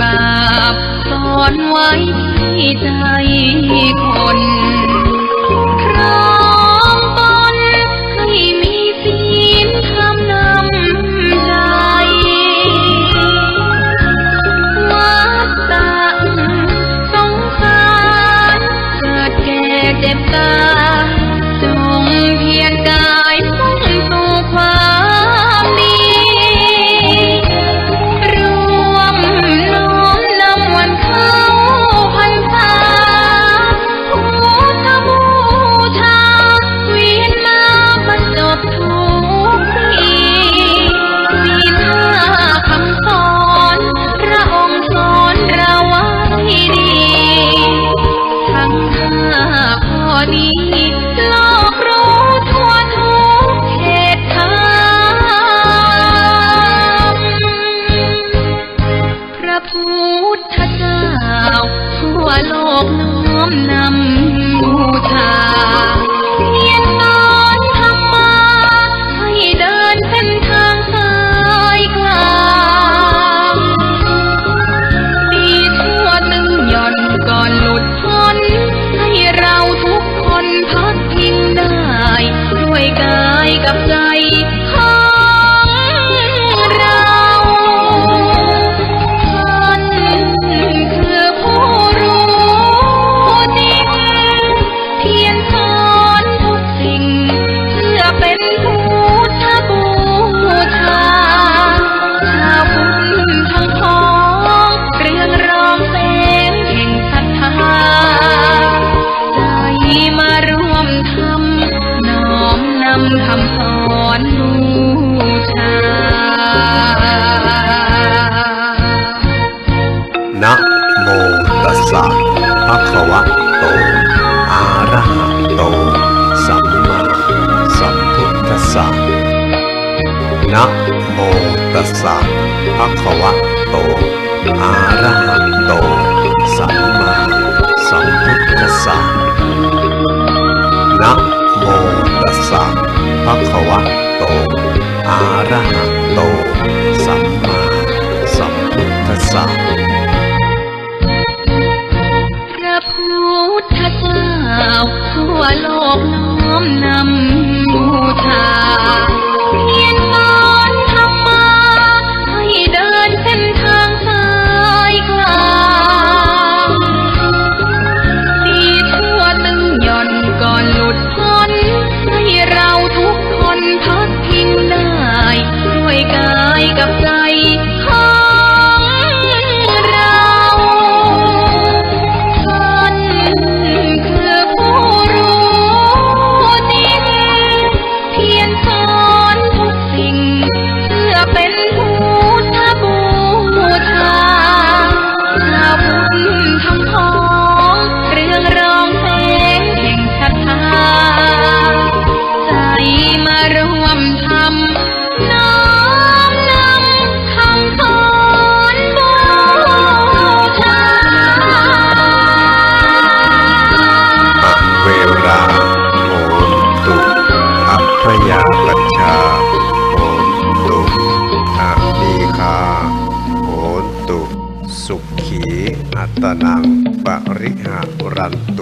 บาปสอนไว้ที่ใจคน ภวะโต อาระหะโต สัมมาสัมพุทธัสสะนะโมตัสสะภะคะวะโต อาระหะโต สัมมาสัมพุทธัสสะนะโมตัสสะภะคะวะโต อาระหะ วโลกน้อมนำบูชา ยาปัญชาโหตุอะมีคาโหนตุ สุขีอัตนังปริหารันตุ